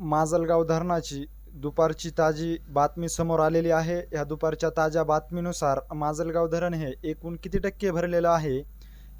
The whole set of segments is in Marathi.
माजलगाव धरणाची दुपारची ताजी बातमी समोर आलेली आहे. या दुपारच्या ताज्या बातमीनुसार माजलगाव धरण हे एकूण किती टक्के भरलेलं आहे?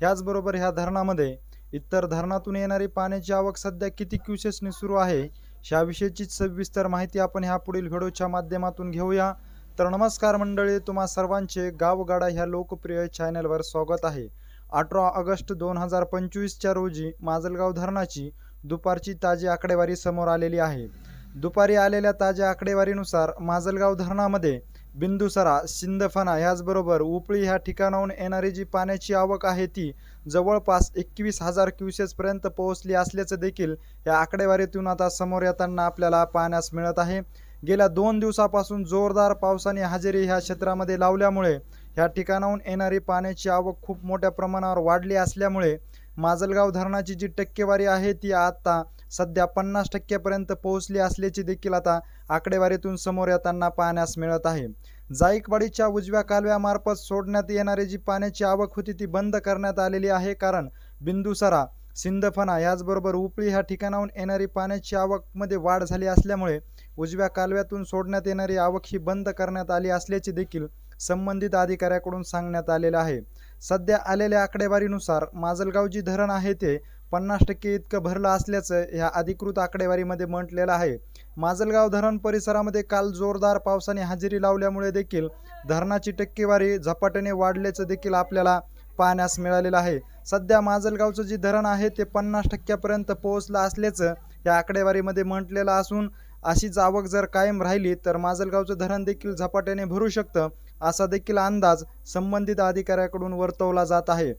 ह्याचबरोबर ह्या धरणामध्ये इतर धरणातून येणारी पाण्याची आवक सध्या किती क्युसेसने सुरू आहे? ह्याविषयीची सविस्तर माहिती आपण ह्या पुढील व्हिडिओच्या माध्यमातून घेऊया. तर नमस्कार मंडळी तुम्हा सर्वांचे गावगाडा ह्या लोकप्रिय चॅनलवर स्वागत आहे. अठरा ऑगस्ट दोन हजार पंचवीसच्या रोजी माजलगाव धरणाची दुपारची ताजी आकडेवारी समोर आलेली आहे. दुपारी आलेल्या ताज्या आकडेवारीनुसार माजलगाव धरणामध्ये बिंदुसरा सिंदफणा ह्याचबरोबर उपळी ह्या ठिकाणाहून येणारी जी पाण्याची आवक आहे ती जवळपास एकवीस हजार क्युसेसपर्यंत पोहोचली असल्याचं देखील या आकडेवारीतून आता समोर येताना आपल्याला पाहण्यास मिळत आहे. गेल्या दोन दिवसापासून जोरदार पावसाने हजेरी ह्या क्षेत्रामध्ये लावल्यामुळे ह्या ठिकाणाहून येणारी पाण्याची आवक खूप मोठ्या प्रमाणावर वाढली असल्यामुळे माजलगाव धरणाची जी टक्केवारी आहे ती आता सध्या पन्नास टक्क्यापर्यंत पोहोचली असल्याची देखील आता आकडेवारीतून समोर येताना पाहण्यास मिळत आहे. जायकवाडीच्या उजव्या कालव्यामार्फत सोडण्यात येणारी जी पाण्याची आवक होती ती बंद करण्यात आलेली आहे. कारण बिंदुसरा सिंदफणा याचबरोबर उपळी ह्या ठिकाणाहून येणारी पाण्याची आवकमध्ये वाढ झाली असल्यामुळे उजव्या कालव्यातून सोडण्यात येणारी आवक ही बंद करण्यात आली असल्याची देखील संबंधित अधिकाऱ्याकडून सांगण्यात आलेलं आहे. सध्या आलेल्या आकडेवारीनुसार माजलगाव जी धरण आहे ते पन्नास टक्के इतकं भरलं असल्याचं ह्या अधिकृत आकडेवारीमध्ये म्हटलेलं आहे. माजलगाव धरण परिसरामध्ये काल जोरदार पावसाने हजेरी लावल्यामुळे देखील धरणाची टक्केवारी झपाट्याने वाढल्याचं देखील आपल्याला पाहण्यास मिळालेलं आहे. सध्या माजलगावचं जे धरण आहे ते पन्नास टक्क्यापर्यंत पोहोचलं असल्याचं या आकडेवारीमध्ये म्हटलेलं असून अशीच आवक जर कायम राहिली तर माजलगावचं धरण देखील झपाट्याने भरू शकतं. असा देखील अंदाज संबंधित अधिकाऱ्याकडून वर्तवला जात आहे.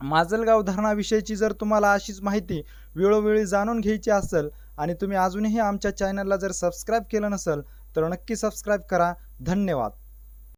माजलगाव धरणाविषयीची जर तुम्हाला अशीच माहिती वेळोवेळी जाणून घ्यायची असेल आणि तुम्ही अजूनही आमच्या चॅनलला जर सबस्क्राईब केलं नसेल तर नक्की सबस्क्राईब करा. धन्यवाद.